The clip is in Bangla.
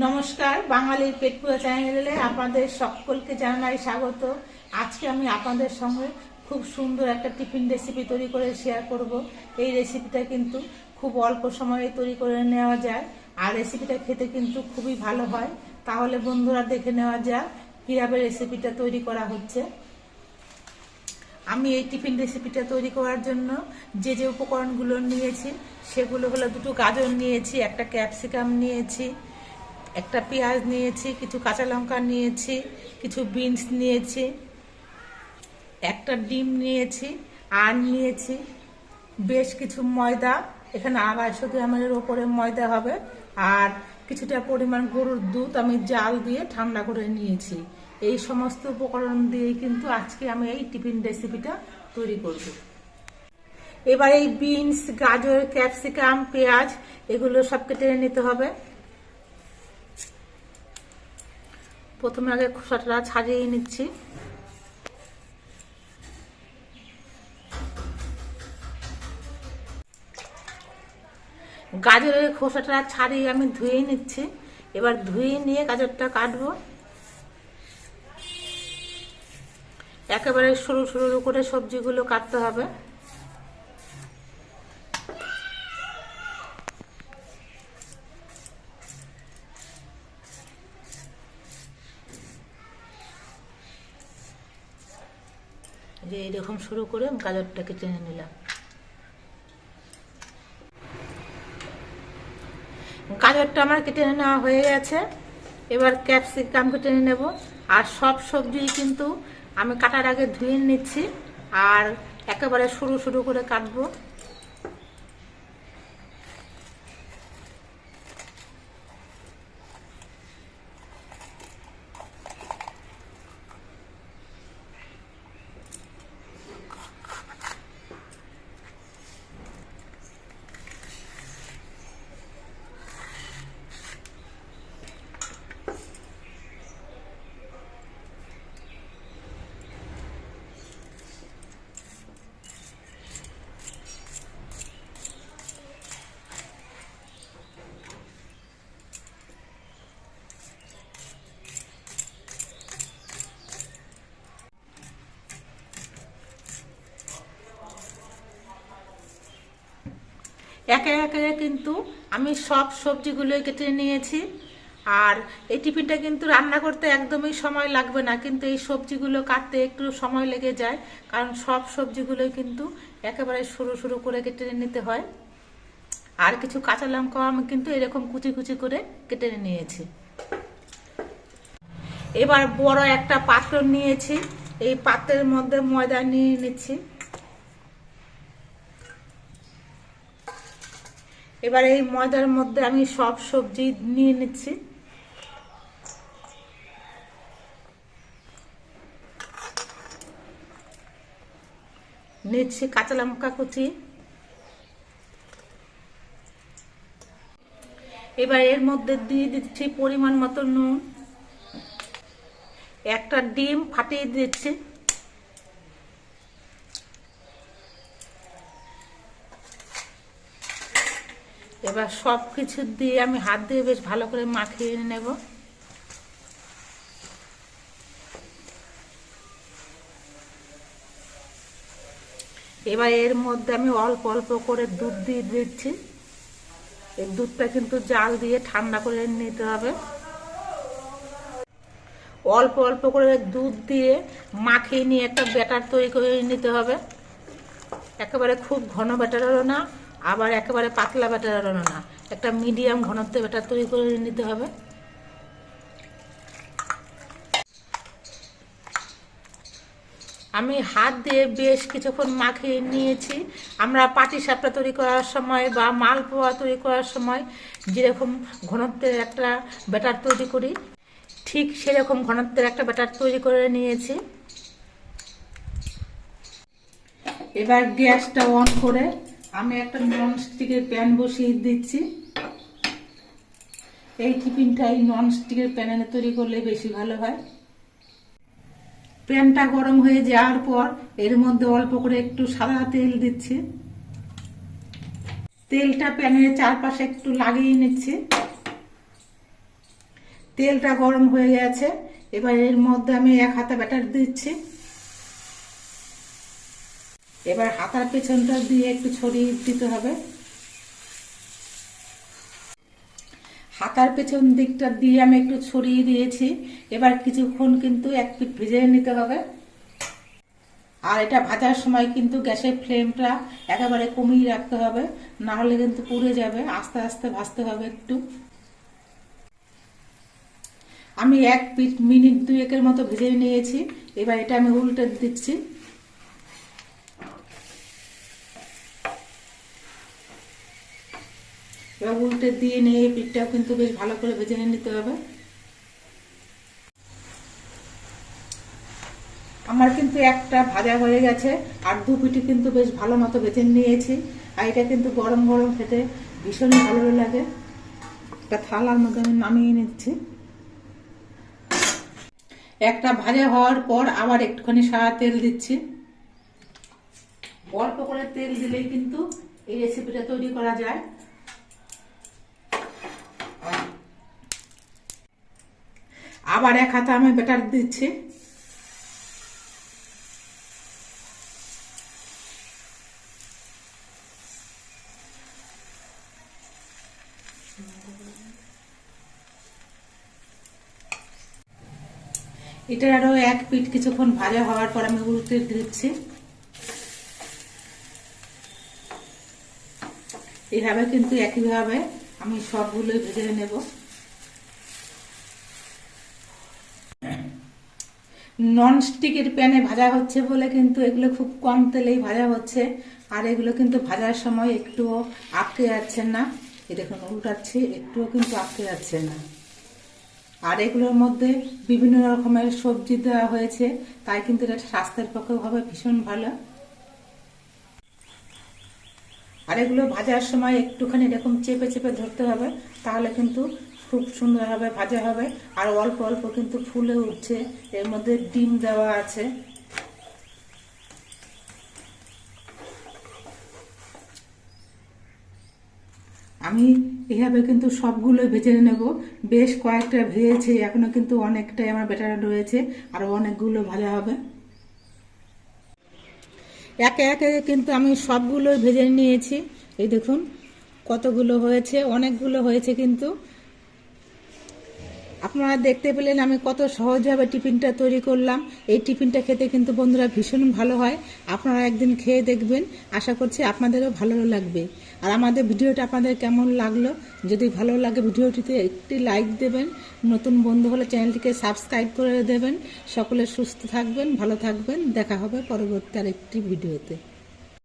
নমস্কার বাঙালির পেটপুয়া চ্যানেলে আপনাদের সকলকে জানাই স্বাগত। আজকে আমি আপনাদের সঙ্গে খুব সুন্দর একটা টিফিন রেসিপি তৈরি করে শেয়ার করব। এই রেসিপিটা কিন্তু খুব অল্প সময়ে তৈরি করে নেওয়া যায় আর রেসিপিটা খেতে কিন্তু খুবই ভালো হয়। তাহলে বন্ধুরা দেখে নেওয়া যাক কীভাবে রেসিপিটা তৈরি করা হচ্ছে। আমি এই টিফিন রেসিপিটা তৈরি করার জন্য যে যে উপকরণগুলো নিয়েছি, সেগুলো হলো দুটো গাজর নিয়েছি, একটা ক্যাপসিকাম নিয়েছি একটা পেঁয়াজ নিয়েছি, কিছু কাঁচা লঙ্কা নিয়েছি, কিছু বিনস নিয়েছি, একটা ডিম নিয়েছি আর নিয়েছি, বেশ কিছু ময়দা, এখানে আড়াইশো গ্রামের ওপরে ময়দা হবে, আর কিছুটা পরিমাণ গরুর দুধ আমি জাল দিয়ে ঠান্ডা করে নিয়েছি। এই সমস্ত উপকরণ দিয়ে কিন্তু আজকে আমি এই টিফিন রেসিপিটা তৈরি করব। এবার এই বিনস, গাজর, ক্যাপসিকাম, পেঁয়াজ, এগুলো সব কেটে নিতে হবে। প্রথমে আগে খোসাটা ছাড়িয়ে নিচ্ছি। গাজরের খোসাটা ছাড়িয়ে আমি ধুয়ে নিচ্ছি। এবার ধুয়ে নিয়ে গাজরটা কাটবো। একেবারে সরু সরু করে সবজিগুলো কাটতে হবে। যে এরকম শুরু করে গাজরটাকে টেনে নিলাম। গাজরটা আমার কেটে নেওয়া হয়ে গেছে? এবার ক্যাপসিকাম কেটে নেব। আর সব সবজি কিন্তু আমি কাটার আগে ধুয়ে নিচ্ছি। আর একেবারে শুরু শুরু করে কাটবো। একে একে কিন্তু আমি সব সবজিগুলোই কেটে নিয়েছি। আর এই টিফিনটা কিন্তু রান্না করতে একদমই সময় লাগবে না, কিন্তু এই সবজিগুলো কাটতে একটু সময় লেগে যায়, কারণ সব সবজিগুলোই কিন্তু একেবারে সরু সরু করে কেটে নিতে হয়। আর কিছু কাঁচা লঙ্কাও আমি কিন্তু এরকম কুচি কুচি করে কেটে নিয়েছি। এবার বড় একটা পাত্র নিয়েছি, এই পাত্রের মধ্যে ময়দা নিয়ে নিচ্ছি। এবার এই ময়দার মধ্যে আমি সব সবজি নিয়ে নিচ্ছি। নিচ্ছি কাঁচা লঙ্কা কুচি। এবার এর মধ্যে দিয়ে দিচ্ছি পরিমাণ মতো নুন। একটা ডিম ফাটিয়ে দিচ্ছি। এবার সব কিছু দিয়ে আমি হাত দিয়ে বেশ ভালো করে মাখিয়ে নেব। এবার এর মধ্যে আমি অল্প অল্প করে দুধ দিয়ে দিচ্ছি। এই দুধটা কিন্তু জাল দিয়ে ঠান্ডা করে নিতে হবে। অল্প অল্প করে দুধ দিয়ে মাখিয়ে নিয়ে একটা ব্যাটার তৈরি করে নিতে হবে। একেবারে খুব ঘন ব্যাটারও না। আবার একেবারে পাতলা ব্যাটার ব্যাটারও না। একটা মিডিয়াম ঘনত্বে ব্যাটার তৈরি করে নিতে হবে। আমি হাত দিয়ে বেশ কিছুক্ষণ মাখিয়ে নিয়েছি। আমরা পাটি সাপটা তৈরি করার সময় বা মালপোয়া তৈরি করার সময় যেরকম ঘনত্বের একটা ব্যাটার তৈরি করি, ঠিক সেরকম ঘনত্বের একটা ব্যাটার তৈরি করে নিয়েছি। এবার গ্যাসটা অন করে আমি একটা নন স্টিকের প্যান বসিয়ে দিচ্ছি। এই টিফিনটা এই নন স্টিকের প্যানে তৈরি করলে বেশি ভালো হয়। প্যানটা গরম হয়ে যাওয়ার পর এর মধ্যে অল্প করে একটু সাদা তেল দিচ্ছি। তেলটা প্যানের চারপাশে একটু লাগিয়ে নিচ্ছি। তেলটা গরম হয়ে গেছে। এবার এর মধ্যে আমি এক হাতা ব্যাটার দিচ্ছি। এবার হাতার পেছনটা দিয়ে একটু ছড়িয়ে দিতে হবে। হাতার পেছন দিকটা দিয়ে আমি একটু ছড়িয়ে দিয়েছি। এবার কিছুক্ষণ কিন্তু এক পিঠ ভেজে নিতে হবে। আর এটা ভাজার সময় কিন্তু গ্যাসের ফ্লেমটা একেবারে কমিয়ে রাখতে হবে। না হলে কিন্তু পুড়ে যাবে। আস্তে আস্তে ভাজতে হবে একটু। আমি এক পিঠ মিনিট দুয়েকের মতো ভেজে নিয়েছি। এবার এটা আমি উল্টে দিচ্ছি। এবার উল্টে দিয়ে নিয়ে এই পিঠটাও কিন্তু বেশ ভালো করে ভেজে নিতে হবে। আমার কিন্তু একটা ভাজা হয়ে গেছে, আর দু পিঠি কিন্তু বেশ ভালো মতো ভেজে নিয়েছি, আর এটা কিন্তু গরম গরম খেতে ভীষণই ভালো লাগে। একটা থালার মধ্যে আমি নামিয়ে নিচ্ছি। একটা ভাজা হওয়ার পর আবার একটুখানি সাদা তেল দিচ্ছি। অল্প করে তেল দিলেই কিন্তু এই রেসিপিটা তৈরি করা যায়। আবার এক হাতে আমি বেটার দিচ্ছি। এটা আরও এক পিঠ কিছুক্ষণ ভাজা হওয়ার পর আমি উল্টে দিচ্ছি। এইভাবে কিন্তু একইভাবে আমি সবগুলোই ভেজে নেব। নন স্টিকের প্যানে ভাজা হচ্ছে বলে কিন্তু এগুলো খুব কম তেলেই ভাজা হচ্ছে। আর এগুলো কিন্তু ভাজার সময় একটুও আটকে যাচ্ছে না। এই দেখুন, উল্টাচ্ছি, একটুও কিন্তু আটকে যাচ্ছে না। আর এগুলোর মধ্যে বিভিন্ন রকমের সবজি দেওয়া হয়েছে, তাই কিন্তু এটা স্বাস্থ্যের পক্ষে হবে ভীষণ ভালো। আর এগুলো ভাজার সময় একটুখানি এরকম চেপে চেপে ধরতে হবে, তাহলে কিন্তু খুব সুন্দরভাবে ভাজা হবে। আর অল্প অল্প কিন্তু ফুলে উঠছে। এর মধ্যে ডিম দেওয়া আছে। আমি এভাবে কিন্তু সবগুলো ভেজে নেব। বেশ কয়েকটা ভেজেছি, এখনও কিন্তু অনেকটাই আমার বেটার রয়েছে আরও অনেকগুলো ভাজা হবে। একে একে কিন্তু আমি সবগুলো ভেজে নিয়েছি। এই দেখুন, কতগুলো হয়েছে, অনেকগুলো হয়েছে কিন্তু। আপনারা দেখতে পেলেন আমি কত সহজভাবে টিফিনটা তৈরি করলাম। এই টিফিনটা খেতে কিন্তু বন্ধুরা ভীষণ ভালো হয়। আপনারা একদিন খেয়ে দেখবেন। আশা করছি আপনাদেরও ভালো লাগবে। আর আমাদের ভিডিওটা আপনাদের কেমন লাগল? যদি ভালো লাগে ভিডিওটিতে একটি লাইক দেবেন। নতুন বন্ধু হলে চ্যানেলটিকে সাবস্ক্রাইব করে দেবেন। সকলে সুস্থ থাকবেন, ভালো থাকবেন। দেখা হবে পরবর্তী আরেকটি ভিডিওতে।